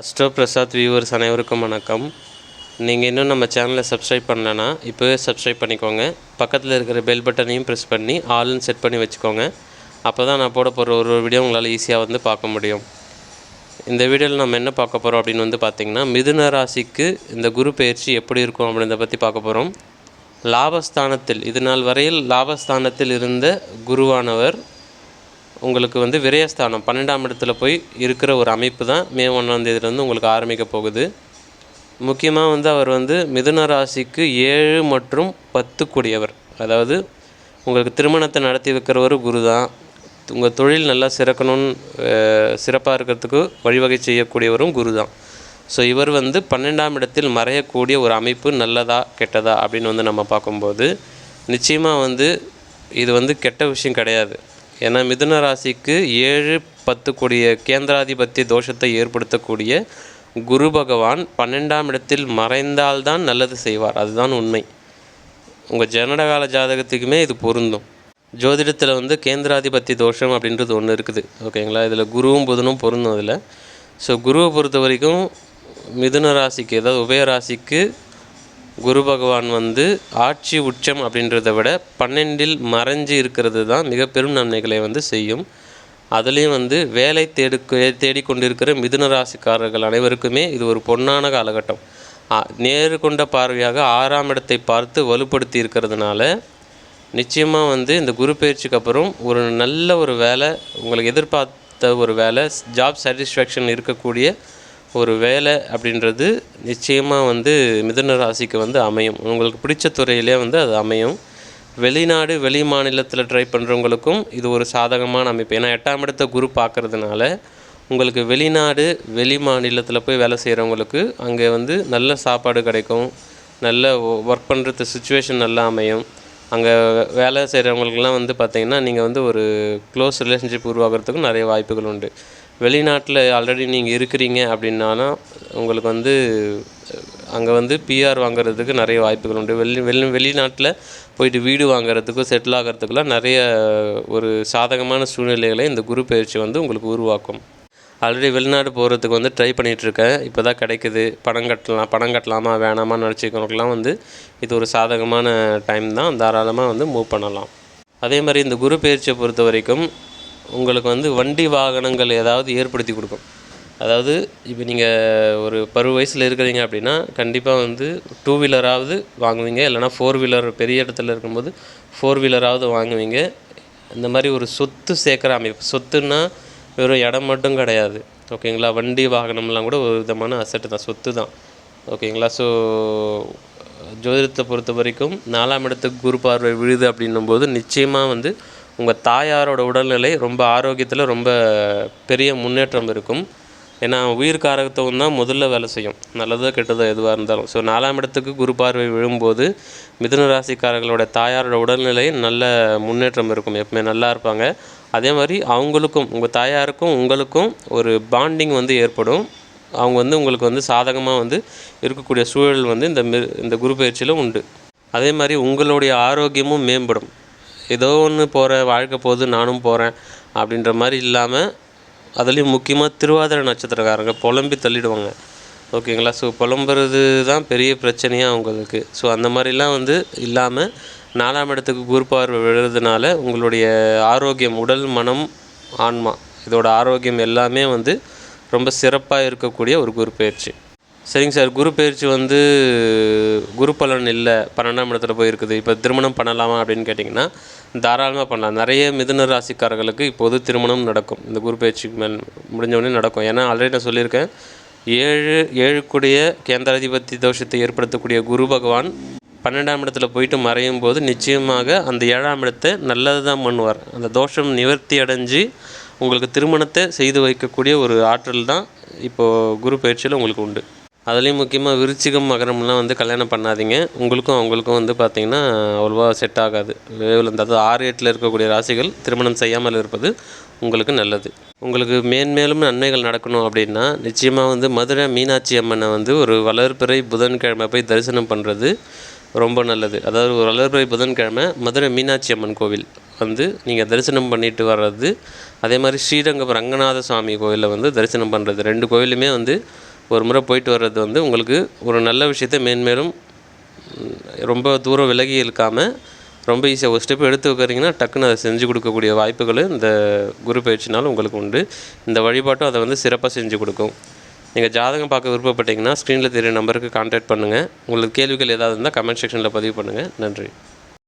Astro Prasad viewers அனைவருக்கும் வணக்கம். நீங்கள் இன்னும் நம்ம சேனலை சப்ஸ்கிரைப் பண்ணலன்னா இப்போவே சப்ஸ்கிரைப் பண்ணிக்கோங்க. பக்கத்தில் இருக்கிற பெல் பட்டனையும் ப்ரெஸ் பண்ணி ஆல்னு செட் பண்ணி வச்சுக்கோங்க. அப்போ தான் நான் போட போகிற ஒரு ஒரு வீடியோ உங்களால் ஈஸியாக வந்து பார்க்க முடியும். இந்த வீடியோவில் நம்ம என்ன பார்க்க போகிறோம் அப்படின்னு வந்து பார்த்திங்கன்னா மிதுன ராசிக்கு இந்த குரு பயிற்சி எப்படி இருக்கும் அப்படின்றத பற்றி பார்க்க போகிறோம் லாபஸ்தானத்தில் இது நாள் வரையில் லாபஸ்தானத்தில் இருந்த குருவானவர் உங்களுக்கு வந்து விரயஸ்தானம் பன்னெண்டாம் இடத்துல போய் இருக்கிற ஒரு அமைப்பு தான் மே ஒன்றாம் தேதியிலேருந்து உங்களுக்கு ஆரம்பிக்க போகுது. முக்கியமாக வந்து அவர் வந்து மிதுன ராசிக்கு ஏழு மற்றும் பத்து கூடியவர். அதாவது உங்களுக்கு திருமணத்தை நடத்தி வைக்கிறவர் குரு தான். உங்கள் தொழில் நல்லா சிறக்கணும்னு சிறப்பாக இருக்கிறதுக்கு வழிவகை செய்யக்கூடியவரும் குரு தான். ஸோ இவர் வந்து பன்னெண்டாம் இடத்தில் மறையக்கூடிய ஒரு அமைப்பு நல்லதா கெட்டதா அப்படின்னு வந்து நம்ம பார்க்கும்போது நிச்சயமாக வந்து இது வந்து கெட்ட விஷயம் கிடையாது. ஏன்னா மிதுன ராசிக்கு ஏழு பத்து கூடிய கேந்திராதிபத்திய தோஷத்தை ஏற்படுத்தக்கூடிய குரு பகவான் பன்னெண்டாம் இடத்தில் மறைந்தால்தான் நல்லது செய்வார். அதுதான் உண்மை. உங்கள் ஜனடகால ஜாதகத்துக்குமே இது பொருந்தும். ஜோதிடத்தில் வந்து கேந்திராதிபத்தி தோஷம் அப்படின்றது ஒன்று இருக்குது. ஓகேங்களா இதில் குருவும் புதனும் பொருந்தும் அதில். ஸோ குருவை பொறுத்த வரைக்கும் மிதுன ராசிக்கு அதாவது உபய ராசிக்கு குரு பகவான் வந்து ஆட்சி உச்சம் அப்படின்றத விட பன்னெண்டில் மறைஞ்சு இருக்கிறது தான் மிக பெரும் நன்மைகளை வந்து செய்யும். அதுலேயும் வந்து வேலை தேடு தேடிக்கொண்டிருக்கிற மிதுன ராசிக்காரர்கள் அனைவருக்குமே இது ஒரு பொன்னான காலகட்டம். நேரு கொண்ட பார்வையாக ஆறாம் இடத்தை பார்த்து வலுப்படுத்தி இருக்கிறதுனால நிச்சயமாக வந்து இந்த குரு பயிற்சிக்கு அப்புறம் ஒரு நல்ல ஒரு வேலை உங்களுக்கு எதிர்பார்த்த ஒரு வேலை ஜாப் சாட்டிஸ்ஃபேக்ஷன் இருக்கக்கூடிய ஒரு வேலை அப்படின்றது நிச்சயமாக வந்து மிதுன ராசிக்கு வந்து அமையும். உங்களுக்கு பிடிச்ச துறையிலே வந்து அது அமையும். வெளிநாடு வெளி மாநிலத்தில் ட்ரை பண்ணுறவங்களுக்கும் இது ஒரு சாதகமான அமைப்பு. ஏன்னா எட்டாம் இடத்த குரு பார்க்கறதுனால உங்களுக்கு வெளிநாடு வெளி மாநிலத்தில் போய் வேலை செய்கிறவங்களுக்கு அங்கே வந்து நல்ல சாப்பாடு கிடைக்கும். நல்ல ஒர்க் பண்ணுறது சுச்சுவேஷன் நல்லா அமையும். அங்கே வேலை செய்கிறவங்களுக்குலாம் வந்து பார்த்தீங்கன்னா நீங்கள் வந்து ஒரு க்ளோஸ் ரிலேஷன்ஷிப் உருவாகிறதுக்கும் நிறைய வாய்ப்புகள் உண்டு. வெளிநாட்டில் ஆல்ரெடி நீங்கள் இருக்கிறீங்க அப்படின்னாலும் உங்களுக்கு வந்து அங்கே வந்து பிஆர் வாங்குறதுக்கு நிறைய வாய்ப்புகள் உண்டு. வெளி வெளி வெளிநாட்டில் போயிட்டு வீடு வாங்குறதுக்கும் செட்டில் ஆகிறதுக்குலாம் நிறைய ஒரு சாதகமான சூழ்நிலைகளை இந்த குரு பயிற்சி வந்து உங்களுக்கு உருவாக்கும். ஆல்ரெடி வெளிநாடு போகிறதுக்கு வந்து ட்ரை பண்ணிகிட்ருக்கேன் இப்போ தான் கிடைக்குது. பணம் கட்டலாம் பணம் கட்டலாமா வேணாமா நினச்சிக்கிறவங்களுக்குலாம் வந்து இது ஒரு சாதகமான டைம் தான். தாராளமாக வந்து மூவ் பண்ணலாம். அதே மாதிரி இந்த குரு பயிற்சியை பொறுத்த வரைக்கும் உங்களுக்கு வந்து வண்டி வாகனங்கள் ஏதாவது ஏற்படுத்தி கொடுக்கும். அதாவது இப்போ நீங்கள் ஒரு பருவ வயசில் இருக்கிறீங்க அப்படின்னா கண்டிப்பாக வந்து டூ வீலராவது வாங்குவீங்க. இல்லைனா ஃபோர் வீலர் பெரிய இடத்துல இருக்கும்போது ஃபோர் வீலராவது வாங்குவீங்க. இந்த மாதிரி ஒரு சொத்து சேர்க்குற அமைப்பு. சொத்துன்னா வெறும் இடம் மட்டும் கிடையாது. ஓகேங்களா? வண்டி வாகனம்லாம் கூட ஒரு விதமான அசட்டு தான். சொத்து தான். ஓகேங்களா? ஸோ ஜோதிடத்தை பொறுத்த வரைக்கும் நாலாம் இடத்துக்கு குரு பார்வை விழுது அப்படின்னும் போது நிச்சயமாக வந்து உங்கள் தாயாரோட உடல்நிலை ரொம்ப ஆரோக்கியத்தில் ரொம்ப பெரிய முன்னேற்றம் இருக்கும். ஏன்னா உயிர் காரகத்துவம் தான் முதல்ல வேலை செய்யும். நல்லதோ கெட்டதோ எதுவாக இருந்தாலும். ஸோ நாலாம் இடத்துக்கு குரு பார்வை விழும்போது மிதுன ராசிக்காரர்களோட தாயாரோட உடல்நிலை நல்ல முன்னேற்றம் இருக்கும். எப்பவுமே நல்லா இருப்பாங்க. அதே மாதிரி அவங்களுக்கும் உங்கள் தாயாருக்கும் உங்களுக்கும் ஒரு பாண்டிங் வந்து ஏற்படும். அவங்க வந்து உங்களுக்கு வந்து சாதகமாக வந்து இருக்கக்கூடிய சூழல் வந்து இந்த மி இந்த குரு பயிற்சியில் உண்டு. அதே மாதிரி உங்களுடைய ஆரோக்கியமும் மேம்படும். ஏதோ ஒன்று போகிற வாழ்க்கை போகுது நானும் போகிறேன் அப்படின்ற மாதிரி இல்லாமல் அதுலேயும் முக்கியமாக திருவாதிரை நட்சத்திரக்காரங்க புலம்பி தள்ளிடுவாங்க. ஓகேங்களா? ஸோ புலம்புறது தான் பெரிய பிரச்சனையாக அவங்களுக்கு. ஸோ அந்த மாதிரிலாம் வந்து இல்லாமல் நாலாம் இடத்துக்கு குரு பார்வை விழுறதுனால உங்களுடைய ஆரோக்கியம் உடல் மனம் ஆன்மா இதோட ஆரோக்கியம் எல்லாமே வந்து ரொம்ப சிறப்பாக இருக்கக்கூடிய ஒரு குரு பயிற்சி. சரிங்க சார். குரு பயிற்சி வந்து குரு பலன் இல்லை. பன்னெண்டாம் இடத்துல போயிருக்குது. இப்போ திருமணம் பண்ணலாமா அப்படின்னு கேட்டிங்கன்னா தாராளமாக பண்ணலாம். நிறைய மிதுன ராசிக்காரர்களுக்கு இப்போது திருமணம் நடக்கும். இந்த குரு பயிற்சி மேல் முடிஞ்சவொடனே நடக்கும். ஏன்னா ஆல்ரெடி நான் சொல்லியிருக்கேன் ஏழு ஏழுக்குடைய கேந்திராதிபத்தி தோஷத்தை ஏற்படுத்தக்கூடிய குரு பகவான் பன்னெண்டாம் இடத்துல போயிட்டு மறையும் போது நிச்சயமாக அந்த ஏழாம் இடத்தை நல்லது தான் பண்ணுவார். அந்த தோஷம் நிவர்த்தி அடைஞ்சு உங்களுக்கு திருமணத்தை செய்து வைக்கக்கூடிய ஒரு ஆற்றல் தான் இப்போது குரு பயிற்சியில் உங்களுக்கு உண்டு. அதுலேயும் முக்கியமாக விருச்சிகம் மகரம்லாம் வந்து கல்யாணம் பண்ணாதீங்க. உங்களுக்கும் அவங்களுக்கும் வந்து பார்த்திங்கன்னா அவ்வளோவா செட் ஆகாது. வேவில் அதாவது ஆறு எட்டில் இருக்கக்கூடிய ராசிகள் திருமணம் செய்யாமல் இருப்பது உங்களுக்கு நல்லது. உங்களுக்கு மேன்மேலும் நன்மைகள் நடக்கணும் அப்படின்னா நிச்சயமாக வந்து மதுரை மீனாட்சி அம்மனை வந்து ஒரு வளர்பிறை புதன்கிழமை போய் தரிசனம் பண்ணுறது ரொம்ப நல்லது. அதாவது ஒரு வளர்பிறை புதன்கிழமை மதுரை மீனாட்சி அம்மன் கோவில் வந்து நீங்கள் தரிசனம் பண்ணிட்டு வர்றது. அதே மாதிரி ஸ்ரீரங்கம் ரங்கநாத சுவாமி கோவிலில் வந்து தரிசனம் பண்ணுறது ரெண்டு கோயிலுமே வந்து ஒரு முறை போயிட்டு வர்றது வந்து உங்களுக்கு ஒரு நல்ல விஷயத்தை மேன்மேலும் ரொம்ப தூரம் விலகி இருக்காமல் ரொம்ப ஈஸியாக ஒரு ஸ்டெப் எடுத்து வைக்கிறீங்கன்னா டக்குன்னு அதை செஞ்சு கொடுக்கக்கூடிய வாய்ப்புகள் இந்த குரு பயிற்சினால் உங்களுக்கு உண்டு. இந்த வழிபாட்டும் அதை வந்து சிறப்பாக செஞ்சு கொடுக்கும். நீங்கள் ஜாதகம் பார்க்க விருப்பப்பட்டீங்கன்னா ஸ்க்ரீனில் தெரிய நம்பருக்கு கான்டாக்ட் பண்ணுங்கள் உங்களுக்கு கேள்விகள் ஏதாவது இருந்தால் கமெண்ட் செக்ஷனில் பதிவு பண்ணுங்கள் நன்றி.